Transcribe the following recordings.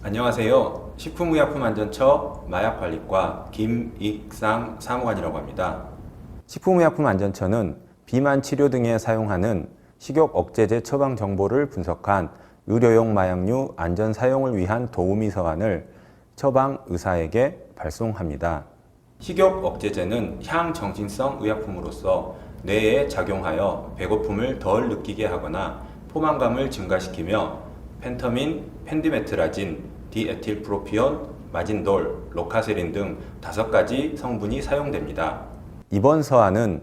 안녕하세요. 식품의약품안전처 마약관리과 김익상 사무관이라고 합니다. 식품의약품안전처는 비만 치료 등에 사용하는 식욕 억제제 처방 정보를 분석한 의료용 마약류 안전 사용을 위한 도우미 서한을 처방 의사에게 발송합니다. 식욕 억제제는 향정신성 의약품으로서 뇌에 작용하여 배고픔을 덜 느끼게 하거나 포만감을 증가시키며 펜터민, 펜디메트라진, 디에틸프로피온, 마진돌, 로카세린 등 다섯 가지 성분이 사용됩니다. 이번 서한은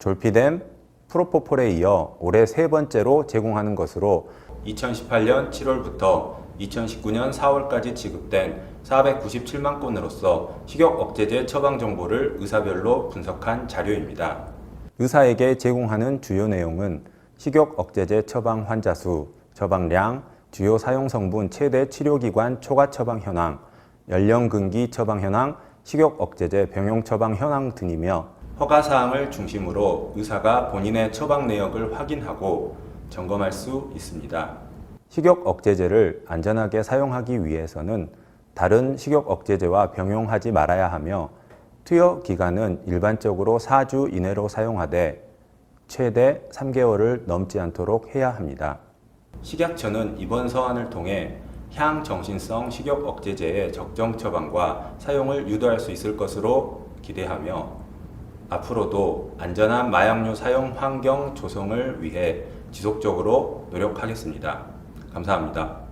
졸피뎀, 프로포폴에 이어 올해 세 번째로 제공하는 것으로 2018년 7월부터 2019년 4월까지 지급된 497만 건으로서 식욕 억제제 처방 정보를 의사별로 분석한 자료입니다. 의사에게 제공하는 주요 내용은 식욕 억제제 처방 환자 수, 처방량, 주요 사용 성분 최대 치료기관 초과 처방 현황, 연령 근기 처방 현황, 식욕 억제제 병용 처방 현황 등이며 허가 사항을 중심으로 의사가 본인의 처방 내역을 확인하고 점검할 수 있습니다. 식욕 억제제를 안전하게 사용하기 위해서는 다른 식욕 억제제와 병용하지 말아야 하며 투여 기간은 일반적으로 4주 이내로 사용하되 최대 3개월을 넘지 않도록 해야 합니다. 식약처는 이번 서한을 통해 향정신성 식욕 억제제의 적정 처방과 사용을 유도할 수 있을 것으로 기대하며 앞으로도 안전한 마약류 사용 환경 조성을 위해 지속적으로 노력하겠습니다. 감사합니다.